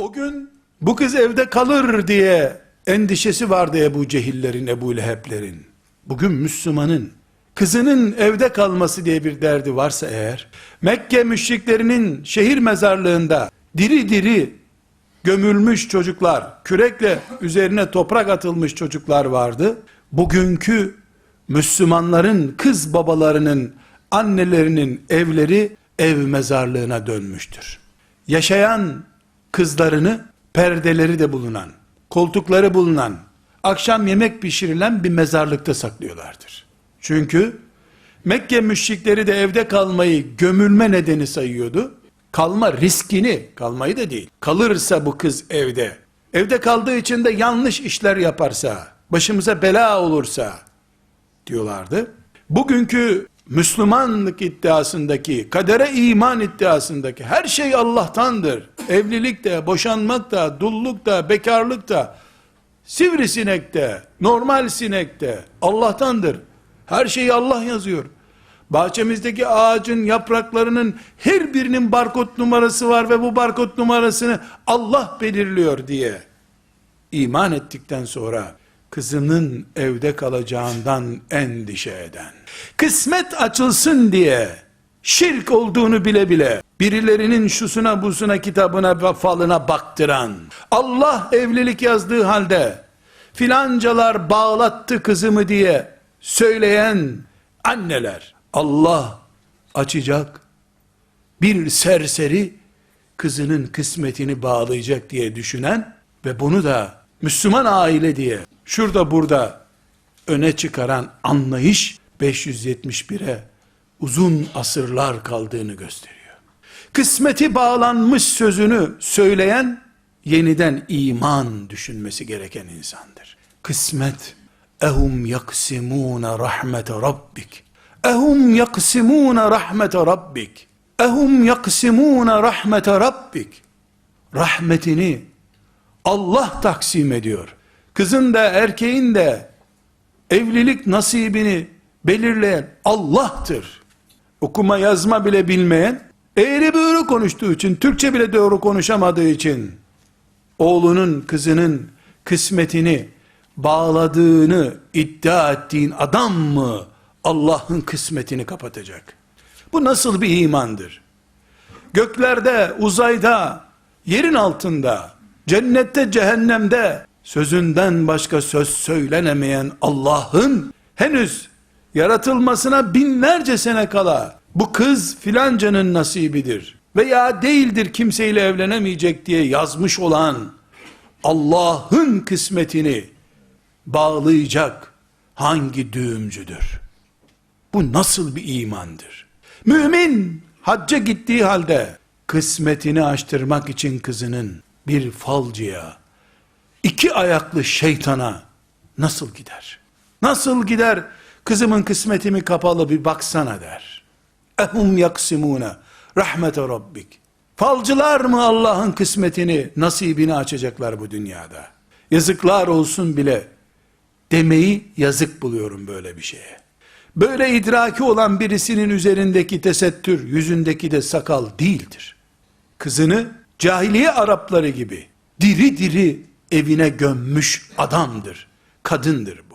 O gün bu kız evde kalır diye endişesi vardı Ebu Cehillerin, Ebu Leheblerin. Bugün Müslümanın kızının evde kalması diye bir derdi varsa eğer, Mekke müşriklerinin şehir mezarlığında diri diri gömülmüş çocuklar, kürekle üzerine toprak atılmış çocuklar vardı. Bugünkü Müslümanların kız babalarının, annelerinin evleri ev mezarlığına dönmüştür. Yaşayan kızlarını perdeleri de bulunan, koltukları bulunan, akşam yemek pişirilen bir mezarlıkta saklıyorlardır. Çünkü Mekke müşrikleri de evde kalmayı gömülme nedeni sayıyordu. Kalma riskini, kalmayı da değil. Kalırsa bu kız evde, evde kaldığı için de yanlış işler yaparsa, başımıza bela olursa diyorlardı. Bugünkü Müslümanlık iddiasındaki, kadere iman iddiasındaki her şey Allah'tandır. Evlilik de, boşanmak da, dulluk da, bekarlık da, sivrisinek de, normal sinek de Allah'tandır. Her şeyi Allah yazıyor. Bahçemizdeki ağacın yapraklarının her birinin barkod numarası var ve bu barkod numarasını Allah belirliyor diye iman ettikten sonra kızının evde kalacağından endişe eden, kısmet açılsın diye şirk olduğunu bile bile birilerinin şusuna busuna kitabına falına baktıran, Allah evlilik yazdığı halde filancalar bağlattı kızımı diye söyleyen anneler, Allah açacak bir serseri kızının kısmetini bağlayacak diye düşünen ve bunu da Müslüman aile diye şurada burada öne çıkaran anlayış 571'e uzun asırlar kaldığını gösteriyor. Kısmeti bağlanmış sözünü söyleyen yeniden iman düşünmesi gereken insandır. Kısmet ehum yaksimuna rahmete rabbik ehum yaksimuna rahmete rabbik ehum yaksimuna rahmete rabbik rahmetini Allah taksim ediyor. Kızın da erkeğin de evlilik nasibini belirleyen Allah'tır. Okuma yazma bile bilmeyen, eğri büğrü konuştuğu için, Türkçe bile doğru konuşamadığı için, oğlunun, kızının kısmetini bağladığını iddia ettiğin adam mı Allah'ın kısmetini kapatacak? Bu nasıl bir imandır? Göklerde, uzayda, yerin altında, cennette, cehennemde sözünden başka söz söylenemeyen Allah'ın henüz yaratılmasına binlerce sene kala bu kız filancanın nasibidir veya değildir kimseyle evlenemeyecek diye yazmış olan Allah'ın kısmetini bağlayacak hangi düğümcüdür? Bu nasıl bir imandır? Mümin hacca gittiği halde kısmetini açtırmak için kızının bir falcıya, iki ayaklı şeytana nasıl gider? Nasıl gider? Kızımın kısmetimi kapalı bir baksana der. Ehum yaksimuna rahmete rabbik. Falcılar mı Allah'ın kısmetini, nasibini açacaklar bu dünyada? Yazıklar olsun bile demeyi yazık buluyorum böyle bir şeye. Böyle idraki olan birisinin üzerindeki tesettür, yüzündeki de sakal değildir. Kızını cahiliye Arapları gibi diri diri evine gömmüş adamdır, kadındır.